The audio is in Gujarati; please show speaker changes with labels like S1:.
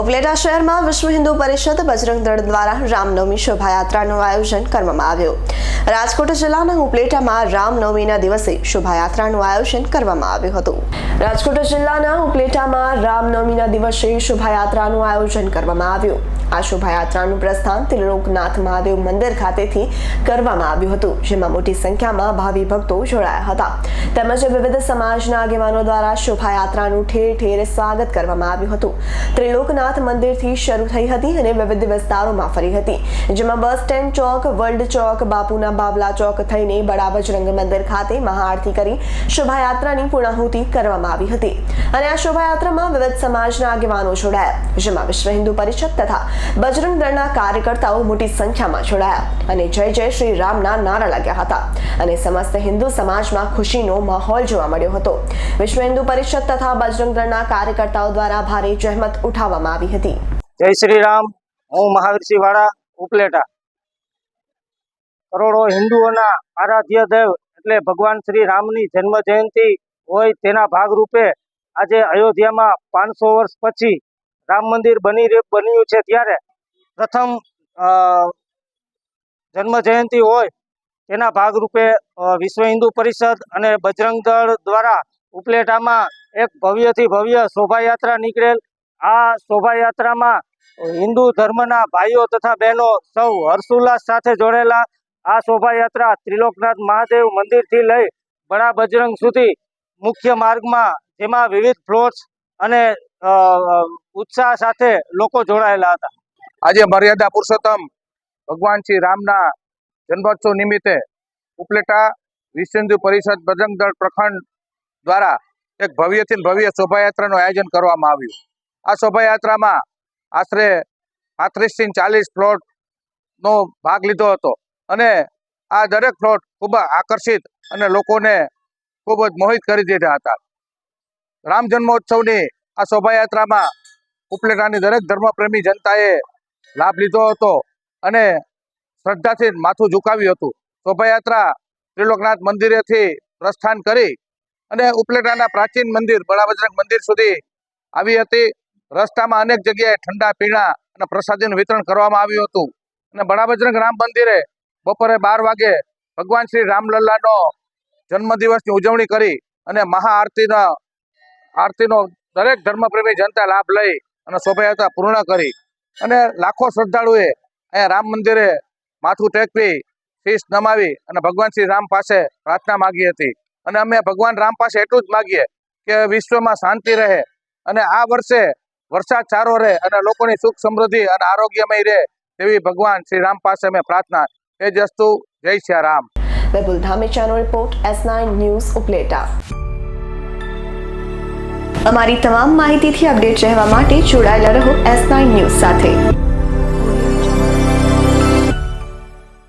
S1: ઉપલેટા શહેરમાં વિશ્વ હિન્દુ પરિષદ બજરંગ દળ દ્વારા રામનવમી શોભાયાત્રાનું આયોજન કરવામાં આવ્યું. રાજકોટ જિલ્લાના ઉપલેટામાં રામનવમીના દિવસે શોભાયાત્રાનું આયોજન કરવામાં આવ્યું હતું. રાજકોટ જિલ્લાના ઉપલેટામાં રામનવમીના દિવસે શોભાયાત્રાનું આયોજન કરવામાં આવ્યું. આ શોભાયાત્રાનું પ્રસ્થાન ત્રિલોકનાથ મહાદેવ મંદિર ખાતેથી કરવામાં આવ્યું હતું, જેમાં મોટી સંખ્યામાં ભાવિ ભક્તો જોડાયા હતા. તેમજ વિવિધ સમાજના આગેવાનો દ્વારા શોભાયાત્રાનું ઠેર ઠેર સ્વાગત કરવામાં આવ્યું હતું. ત્રિલોકનાથ મંદિરથી શરૂ થઈ હતી અને વિવિધ વિસ્તારોમાં ફરી હતી, જેમાં બસ સ્ટેન્ડ ચોક, વર્લ્ડ ચોક, બાપુના બાવલા ચોક થઈને બડા બજરંગ મંદિર ખાતે મહાઆરતી કરી શોભાયાત્રાની પૂર્ણાહુતિ કરવામાં આવી હતી. અને આ શોભાયાત્રામાં વિવિધ સમાજના આગેવાનો જોડાયા, જેમાં વિશ્વ હિન્દુ પરિષદ તથા બજરંગ દળના કાર્યકર્તાઓ મોટી સંખ્યામાં જોડાયા અને જય જય શ્રી રામના નારા લાગ્યા હતા. અને સમસ્ત હિન્દુ સમાજમાં ખુશીનો માહોલ જોવા મળ્યો હતો. વિશ્વ હિન્દુ પરિષદ તથા બજરંગ દળના કાર્યકર્તાઓ દ્વારા ભારે જહેમત ઉઠાવવામાં આવી હતી.
S2: જય શ્રી રામ. હું મહાવીરસિંહ વાળા ઉપલેટા. કરોડો હિન્દુઓના આરાધ્ય દેવ એટલે ભગવાન શ્રી રામની જન્મ જયંતિ હોય તેના ભાગરૂપે આજે અયોધ્યામાં પાંચસો વર્ષ પછી રામ મંદિર બની બન્યું છે ત્યારે પ્રથમ જન્મ જયંતિ હોય તેના ભાગરૂપે વિશ્વ હિન્દુ પરિષદ અને બજરંગ દળ દ્વારા ઉપલેટામાં એક ભવ્યથી ભવ્ય શોભાયાત્રા નીકળેલ. આ શોભાયાત્રામાં હિન્દુ ધર્મના ભાઈઓ તથા બહેનો સૌ હર્ષોલ્લાસ સાથે જોડેલા આ શોભાયાત્રા ત્રિલોકનાથ મહાદેવ મંદિરથી લઈ બડા બજરંગ સુધી મુખ્ય માર્ગમાં, જેમાં વિવિધ ફ્લોટ્સ અને ઉત્સાહ સાથે લોકો જોડાયેલા હતા.
S3: આજે મર્યાદા પુરુષોત્તમ ભગવાન શ્રી રામના જન્મોત્સવ નિમિત્તે ઉપલેટા વિશ્વ પરિષદ બજરંગ દળ પ્રખંડ દ્વારા એક ભવ્યથી ભવ્ય શોભાયાત્રાનું આયોજન કરવામાં આવ્યું. આ શોભાયાત્રામાં આશરે પાંત્રીસથી ચાલીસ પ્લોટનો ભાગ લીધો હતો. અને આ દરેક પ્લોટ ખૂબ આકર્ષિત અને લોકોને ખૂબ જ મોહિત કરી દીધા હતા. રામ જન્મોત્સવની આ શોભાયાત્રામાં ઉપલેટાની દરેક ધર્મપ્રેમી જનતાએ લાભ લીધો હતો અને શ્રદ્ધાથી માથું ઝુકાવ્યું હતું. શોભાયાત્રા ત્રિલોકનાથ મંદિરેથી પ્રસ્થાન કરી અને ઉપલેટાના પ્રાચીન મંદિર બળાબજરંગ મંદિર સુધી આવી હતી. રસ્તામાં અનેક જગ્યાએ ઠંડા પીણા અને પ્રસાદીનું વિતરણ કરવામાં આવ્યું હતું. અને બળાબજરંગ રામ મંદિરે બપોરે બાર વાગે ભગવાન શ્રી રામલલ્લાનો જન્મદિવસની ઉજવણી કરી અને મહાઆરતીના આરતીનો દરેક ધર્મપ્રેમી જનતા લાભ લઈ અને શોભાયાત્રા પૂર્ણ કરી. અને લાખો શ્રદ્ધાળુએ અહીંયા રામ મંદિરે માથું ટેકવી શીશ નમાવી અને ભગવાન શ્રી રામ પાસે પ્રાર્થના માગી હતી. અને અમે ભગવાન રામ પાસે એટલું જ માગીએ કે વિશ્વમાં શાંતિ રહે અને આ વર્ષે વરસાદ સારો રહે અને લોકોની સુખ સમૃદ્ધિ અને આરોગ્યમય રહે તેવી ભગવાન શ્રી રામ પાસે અમે પ્રાર્થના એ જ અસ્તુ Jai Shri Ram
S1: Vipul ધામેચાનો report S nine news Upleta અમારી તમામ માહિતીથી અપડેટ રહેવા માટે જોડાયેલા રહો એસ નાઇન ન્યૂઝ સાથે